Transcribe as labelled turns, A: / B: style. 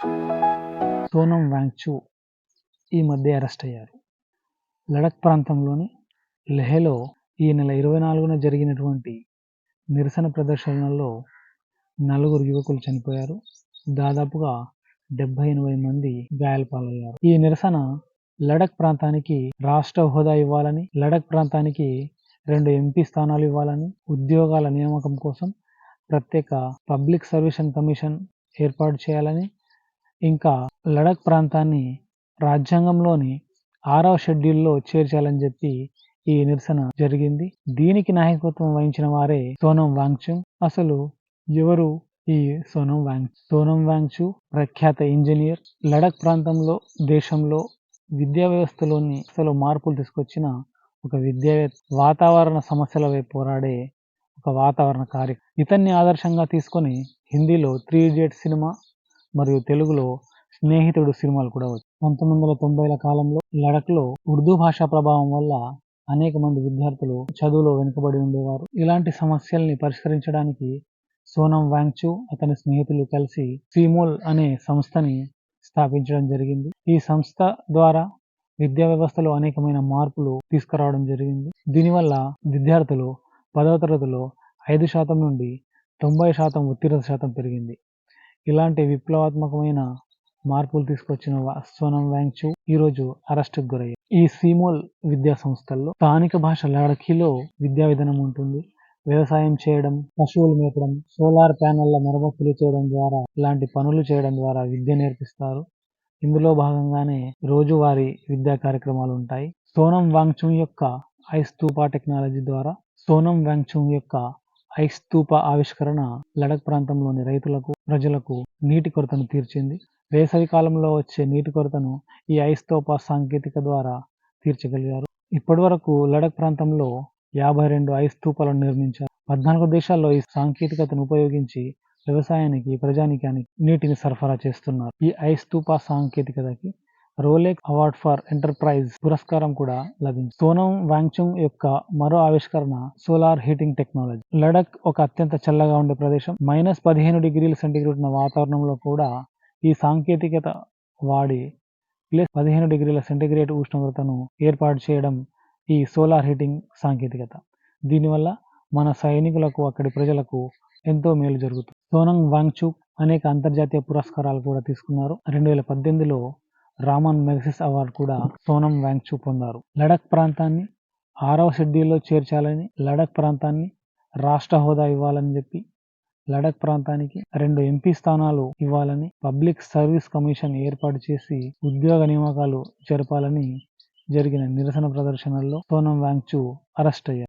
A: సోనం వాంగ్చూ ఈ మధ్య అరెస్ట్ అయ్యారు. లడక్ ప్రాంతంలోని లెహెలో ఈ నెల ఇరవై నాలుగున జరిగినటువంటి నిరసన ప్రదర్శనలో నలుగురు యువకులు చనిపోయారు. దాదాపుగా డెబ్బై ఎనభై మంది గాయాలపాలయ్యారు ఈ నిరసన లడక్ ప్రాంతానికి రాష్ట్ర హోదా ఇవ్వాలని లడక్ ప్రాంతానికి రెండు ఎంపీ స్థానాలు ఇవ్వాలని ఉద్యోగాల నియామకం కోసం ప్రత్యేక పబ్లిక్ సర్వీషన్ కమిషన్ ఏర్పాటు చేయాలని ఇంకా లడక్ ప్రాంతాన్ని రాజ్యాంగంలోని ఆరవ షెడ్యూల్లో చేర్చాలని చెప్పి ఈ నిరసన జరిగింది. దీనికి నాయకత్వం వహించిన వారే సోనం వాంగ్చు. అసలు ఎవరు ఈ సోనం వాంగ్ సోనం వాంగ్చు ప్రఖ్యాత ఇంజనీర్. లడక్ ప్రాంతంలో దేశంలో విద్యా వ్యవస్థలోని అసలు మార్పులు తీసుకొచ్చిన ఒక విద్యావేత్త. వాతావరణ సమస్యలపై పోరాడే ఒక వాతావరణ కార్య ఇతన్ని ఆదర్శంగా తీసుకొని హిందీలో త్రీ ఇడియట్ సినిమా మరియు తెలుగులో స్నేహితుడు సినిమాలు కూడా వచ్చాయి. పంతొమ్మిది వందల తొంభైల కాలంలో లడఖ్లో ఉర్దూ భాషా ప్రభావం వల్ల అనేక మంది విద్యార్థులు చదువులో వెనుకబడి ఉండేవారు. ఇలాంటి సమస్యల్ని పరిష్కరించడానికి సోనం వాంగ్చు అతని స్నేహితులు కలిసి సీమోల్ అనే సంస్థని స్థాపించడం జరిగింది. ఈ సంస్థ ద్వారా విద్యా వ్యవస్థలో అనేకమైన మార్పులు తీసుకురావడం జరిగింది. దీనివల్ల విద్యార్థులు పదవ తరగతిలో ఐదు శాతం నుండి తొంభై శాతం ఉత్తీర్ణ శాతం పెరిగింది. ఇలాంటి విప్లవాత్మకమైన మార్పులు తీసుకొచ్చిన సోనం వాంగ్చు ఈరోజు అరెస్టుకు గురయ్యారు. ఈ సీమోల్ విద్యా సంస్థల్లో స్థానిక భాష లడఖీలో విద్యా విధానం ఉంటుంది. వ్యవసాయం చేయడం పశువులు మేపడం సోలార్ ప్యానెళ్ళ మరమ్మతులు చేయడం ద్వారా ఇలాంటి పనులు చేయడం ద్వారా విద్య నేర్పిస్తారు. ఇందులో భాగంగానే రోజువారీ విద్యా కార్యక్రమాలు ఉంటాయి. సోనం వాంగ్చుంగ్ యొక్క ఐస్తూపా టెక్నాలజీ ద్వారా సోనం వాంగ్చుంగ్ యొక్క ఐస్తూప ఆవిష్కరణ లడక్ ప్రాంతంలోని రైతులకు ప్రజలకు నీటి కొరతను తీర్చింది. వేసవి కాలంలో వచ్చే నీటి కొరతను ఈ ఐస్తూప సాంకేతిక ద్వారా తీర్చగలిగారు. ఇప్పటి వరకు లడక్ ప్రాంతంలో యాభై రెండు ఐస్తూపాలను నిర్మించారు. పద్నాలుగు దేశాల్లో ఈ సాంకేతికతను ఉపయోగించి వ్యవసాయానికి ప్రజానికానికి నీటిని సరఫరా చేస్తున్నారు. ఈ ఐస్తూప సాంకేతికతకి రోలెక్ అవార్డ్ ఫర్ ఎంటర్ప్రైజ్ పురస్కారం కూడా లభించింది. సోనం వాంగ్చుంగ్ యొక్క మరో ఆవిష్కరణ సోలార్ హీటింగ్ టెక్నాలజీ. లడక్ ఒక అత్యంత చల్లగా ఉండే ప్రదేశం. మైనస్ పదిహేను డిగ్రీల సెంటీగ్రేడ్ ఉన్న వాతావరణంలో కూడా ఈ సాంకేతికత వాడి ప్లస్ పదిహేను డిగ్రీల సెంటీగ్రేడ్ ఉష్ణోగ్రతను ఏర్పాటు చేయడం ఈ సోలార్ హీటింగ్ సాంకేతికత. దీనివల్ల మన సైనికులకు అక్కడి ప్రజలకు ఎంతో మేలు జరుగుతుంది. సోనంగ్ వాంగ్చుక్ అనేక అంతర్జాతీయ పురస్కారాలు కూడా తీసుకున్నారు. రెండు వేల పద్దెనిమిదిలో రామన్ మెగసెస్ అవార్డు కూడా సోనం వాంగ్చూ పొందారు. లడక్ ప్రాంతాన్ని ఆరవ షెడ్యూల్లో చేర్చాలని లడక్ ప్రాంతాన్ని రాష్ట్ర హోదా ఇవ్వాలని చెప్పి లడక్ ప్రాంతానికి రెండు ఎంపీ స్థానాలు ఇవ్వాలని పబ్లిక్ సర్వీస్ కమిషన్ ఏర్పాటు చేసి ఉద్యోగ నియామకాలు జరపాలని జరిగిన నిరసన ప్రదర్శనల్లో సోనం వాంగ్చూ అరెస్ట్ అయ్యారు.